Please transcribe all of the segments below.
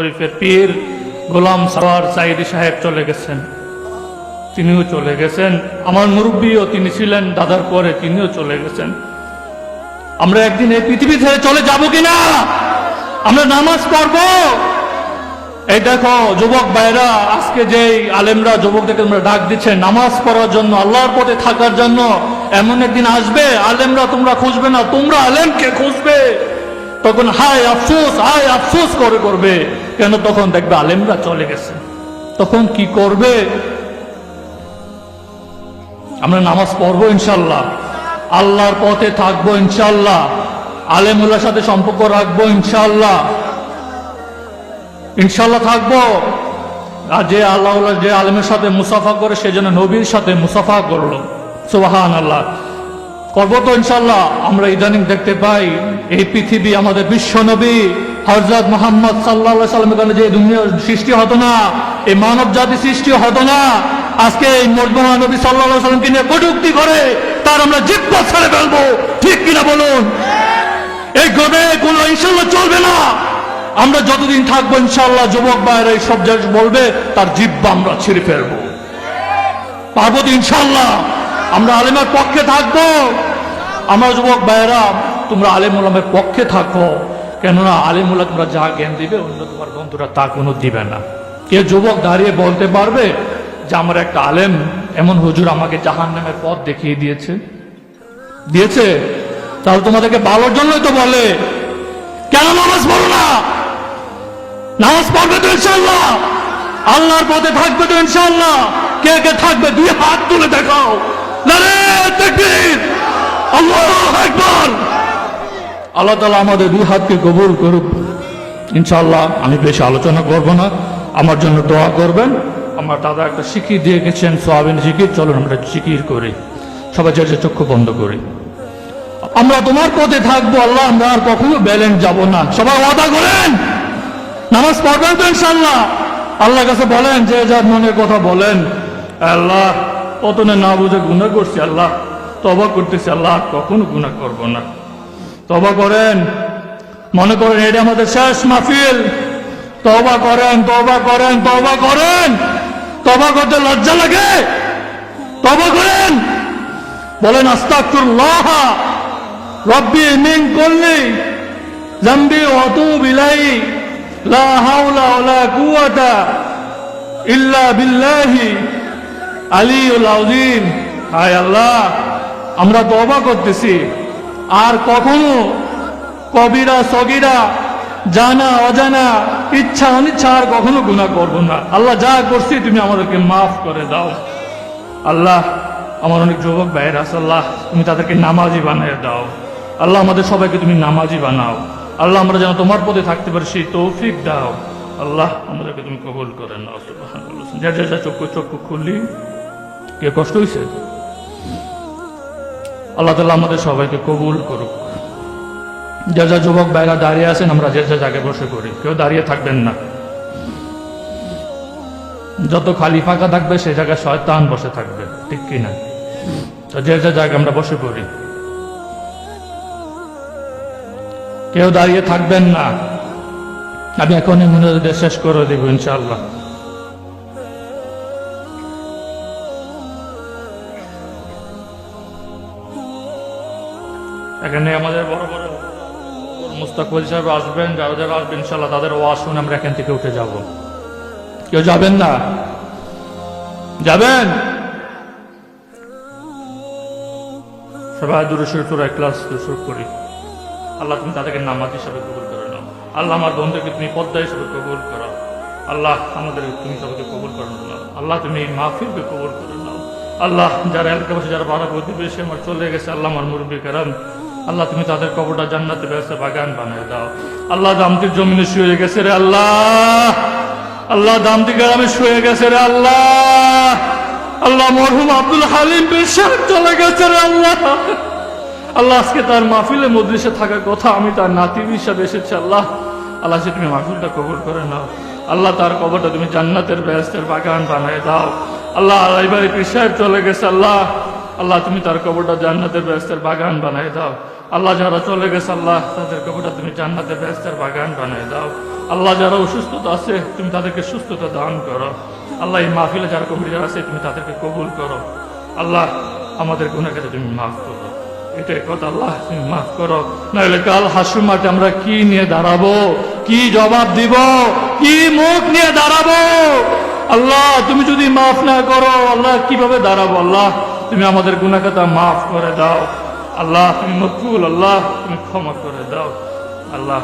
শরীফের পীর গোলাম সাওয়ার সাইদি সাহেব চলে গেছেন। তিনিও চলে গেছেন। আমার মুরব্বীও তিনি ছিলেন, দাদার পরে তিনিও চলে গেছেন। আমরা একদিন এই পৃথিবী ছেড়ে চলে যাব কিনা? আমরা নামাজ পড়ব? এই দেখো, যুবক ভাইরা আজকে যেই আলেমরা, যুবকদেরকে তোমরা ডাক দিচ্ছে, নামাজ পড়ার জন্য, আল্লাহর পথে থাকার জন্য, এমন একদিন আসবে, আলেমরা তোমরা খুঁজবে না, তোমরা আলেমকে খুঁজবে। তখন হায় আফসোস হায় আফসোস করে করবে। কেন তখন দেখবে আলেমরা চলে গেছে। তখন কি করবে? আমরা নামাজ পড়ব ইনশাল্লাহ আল্লাহর পথে থাকব ইনশাল্লাহ আলেমুল্লার সাথে সম্পর্ক রাখব ইনশাল্লাহ ইনশাল্লাহ থাকব। আর যে আল্লাহ, যে আলেমের সাথে মুসাফা করে সে যেন নবীর সাথে মুসাফা করল। সুবাহান আল্লাহ করব তো ইনশাল্লাহ আমরা ইদানিং দেখতে পাই, এই পৃথিবী আমাদের বিশ্ব নবী হজরত মোহাম্মদ সাল্লাহ সাল্লামের কারণে যে দুনিয়ার সৃষ্টি হতো না, এই মানব জাতি সৃষ্টি হতো না, আজকে এই মজমা নবী সাল্লাহ সাল্লামকে নিয়ে কটুক্তি করে, তার আমরা জিব্বা ছেড়ে ফেলব। ঠিক কিনা বলুন? এই গবে কোনো ইনশাল্লাহ চলবে না। আমরা যতদিন থাকব ইনশাল্লাহ যুবক ভাইয়ের এই সব জায়গায় বলবে, তার জিব্বা আমরা ছিঁড়ে ফেলব। পারব তো ইনশাল্লাহ আমরা আলেমের পক্ষে থাকব। আমরা যুবক ভাইয়েরা, তোমরা আলেম উলামের পক্ষে থাকো। কেননা আলেম উল্লাহ তোমরা যা জ্ঞান দিবে, অন্য তোমার বন্ধুরা তা কোনো দিবে না। কে যুবক দাঁড়িয়ে বলতে পারবে যে, আমার একটা আলেম, এমন হুজুর আমাকে জাহান নামের পথ দেখিয়ে দিয়েছে। দিয়েছে? তাহলে তোমাদেরকে ভালোর জন্যই তো বলে। কেন নামাজ পড়ো না? নামাজ পড়বে তো ইনশাল্লাহ আল্লাহর পথে থাকবে তো ইনশাল্লাহ কে কে থাকবে? দুই হাত তুলে দেখাও। নারে, তাকবীর। আল্লাহু তালা আমাদের দুই হাতকে কবুল করুক। ইনশাল্লাহ আমি বেশি আলোচনা করব না। আমার জন্য দোয়া করবেন। আমার দাদা একটা শিখির দিয়ে গেছেন সোয়াবিন শিখির। চলুন আমরা শিকির করি। সবাই যে চক্ষু বন্ধ করি। আমরা তোমার পথে থাকব, আল্লাহ, আমরা আর কখনো ব্যালেন্স যাব না। সবাই ওয়াদা করেন? নামাজ পড়বেন তো ইনশাল্লাহ আল্লাহর কাছে বলেন, যে যার মনের কথা বলেন, আল্লাহ পতনে না বুঝে গুণা করছি, আল্লাহ। তবা করতেছি, আল্লাহ কখনো গুণা করব না। তবা করেন, মনে করেন এটা আমাদের শেষ মাহফিল। তবা করেন তবা করেন তবা করেন। তবা করতে লজ্জা লাগে। তবা করেন। বলেন আস্তাকুল্লাহ রব্বি মিন করলি জাম্বি অতুব ইলাই লা হাওলা ওয়ালা কুওয়াতা ইল্লা বিল্লাহি। আলিউল আযীম। হায় আল্লাহ। আমরা তওবা করতেছি। আর কখনো কবিরা, সগিরা, জানা, অজানা, ইচ্ছা, অনিচ্ছা আর কখনো গুনাহ করব না। আল্লাহ যা করছি তুমি আমাদেরকে মাফ করে দাও। আল্লাহ, আমার অনেক যুবক ভাইয়ের আছে, আল্লাহ, তুমি তাদেরকে নামাজি বানিয়ে দাও। আল্লাহ, আমাদের সবাইকে তুমি নামাজি বানাও। আল্লাহ, আমরা যেন তোমার পথে থাকতে পারি, সেই তৌফিক দাও। আল্লাহ, আমাদেরকে তুমি কবুল করে। যা যা যা, চক্ষু চক্ষু খুললি কে কষ্ট হয়েছে আল্লাহ তাল্লাহ আমাদের সবাইকে কবুল করুক। যা যা যুবক ভাইরা দাঁড়িয়ে আছেন, আমরা যে যা জায়গায় বসে করি কেউ দাঁড়িয়ে থাকবেন না। যত খালি ফাঁকা থাকবে, সে জায়গায় শয়তান বসে থাকবে, ঠিক কি না তো যে যে জায়গায় আমরা বসে পড়ি, কেউ দাঁড়িয়ে থাকবেন না। আমি এখনই মনে শেষ করে দিব ইনশাল্লাহ এখানে আমাদের বড় বড় মুস্তাকবল সাহেব আসবেন, যারা যারা আসবেন ইনশাল্লাহ তাদের ওয়াজ শুনে আমরা এখান থেকে উঠে যাব। কেউ যাবেন না? যাবেন? সবাই দূরে শুরু করে ক্লাস শুরু করি আল্লাহ তুমি তাদেরকে নামাজ হিসাবে কবুল করে নাও। আল্লাহ আমার বন্ধুকে তুমি পদ্মা হিসাবে কবুল করো। আল্লাহ আমাদের তুমি সবাইকে কবুল করে নাও। আল্লাহ তুমি এই মাহফিলকে কবুল করে নাও। আল্লাহ যারা এলাকাবাসী, যারা বাধা প্রতিবেশী আমার চলে গেছে। আল্লাহ আমার মুরব্বী কারাম আল্লাহ, তুমি তাদের কবরটা জান্নাতে ব্যবসা বাগান বানিয়ে দাও। আল্লাহ দামতির জমিনে শুয়ে গেছে রে আল্লাহ। আল্লাহ দামতি গ্রামে শুয়ে গেছে রে আল্লাহ। আল্লাহ, মরহুম আব্দুল হালিম বিশ্বাস চলে গেছে রে আল্লাহ। আল্লাহ, আজকে তার মাহফিলে মজলিসে থাকার কথা আমি তার নাতি হিসাবে এসেছি আল্লাহ। আল্লাহ সে তুমি মাহফিলটা কবুল করে নাও। আল্লাহ, তার কবরটা তুমি জান্নাতের ব্যস্তের বাগান বানিয়ে দাও। আল্লাহ এবারে পীর চলে গেছে আল্লাহ। আল্লাহ, তুমি তার কবরটা জান্নাতের ব্যস্তের বাগান বানিয়ে দাও। আল্লাহ যারা চলে গেছে, আল্লাহ তাদের কবরটা তুমি জান্নাতের ব্যস্তের বাগান বানিয়ে দাও। আল্লাহ যারা অসুস্থতা আছে, তুমি তাদেরকে সুস্থতা দান করো। আল্লাহ এই মাহফিলে যারা কমিটি আছে, তুমি তাদেরকে কবুল করো। আল্লাহ আমাদের গুণাকে তুমি মাফ করো। এটাই কথা, আল্লাহ তুমি মাফ করো। নাহলে কাল হাসু মাঠে আমরা কি নিয়ে দাঁড়াবো? কি জবাব দিব? কি মুখ নিয়ে দাঁড়াবো? আল্লাহ, তুমি যদি মাফ না করো, আল্লাহ কীভাবে দাঁড়াবো? আল্লাহ, তুমি আমাদের গুণাকাতা মাফ করে দাও। আল্লাহ, তুমি মকবুল, আল্লাহ, তুমি ক্ষমা করে দাও। আল্লাহ,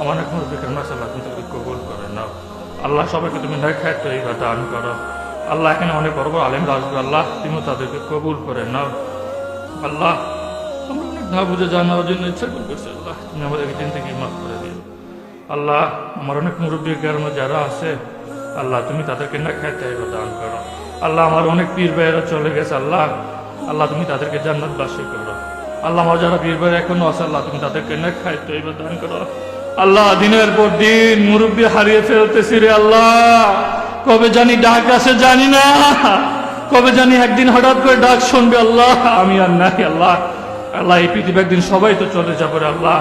আমার এখন বেকার মাসাল্লাহ তুমি তাকে কবুল করে নাও। আল্লাহ, সবাইকে তুমি দেখায় তো এইবার দান করো। আল্লাহ, এখানে অনেক বড় বড় আলেম আসবে। আল্লাহ তুমি তাদেরকে কবুল করে নাও। আল্লাহ আমরা অনেক না বুঝে জানার জন্য ইচ্ছা করতেছি। আল্লাহ, তুমি আমাদেরকে দিন থেকে মাফ করে দিও। আল্লাহ, আমার অনেক মুরব্বী গ্রামে যারা আছে, আল্লাহ, তুমি তাদেরকে না খাইতে দান করো। আল্লাহ, আমার অনেক পীর ভাইয়েরা চলে গেছে। আল্লাহ আল্লাহ, তুমি তাদেরকে জান্নাত বাসী করো। আল্লাহ যারা পীর ভাই এখনও আছে আল্লাহ, তুমি তাদেরকে না খাইতে এবার দান করো। আল্লাহ দিনের পর দিন মুরব্বী হারিয়ে ফেলতেছি রে আল্লাহ। কবে জানি ডাক আসে জানি না। কবে জানি একদিন হঠাৎ করে ডাক শুনবে আল্লাহ। আমি আর নাই আল্লাহ। আল্লাহ, এই পৃথিবী একদিন সবাই তো চলে যাবে রে আল্লাহ।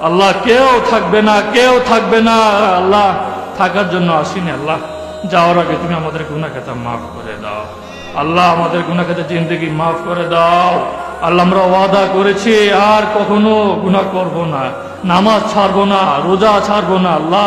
আল্লাহ, কেউ থাকবে না, কেউ থাকবে না। আল্লাহ, থাকার জন্য আসিনি আল্লাহ। যাওয়ার আগে তুমি আমাদের গুণাখাতা মাফ করে দাও। আল্লাহ, আমাদের গুণাখাতা জিন্দগি মাফ করে দাও। আল্লাহ আমরা ওয়াদা করেছি, আর কখনো গুণা করব না। নামাজ ছাড়বো না, রোজা ছাড়বো না। আল্লাহ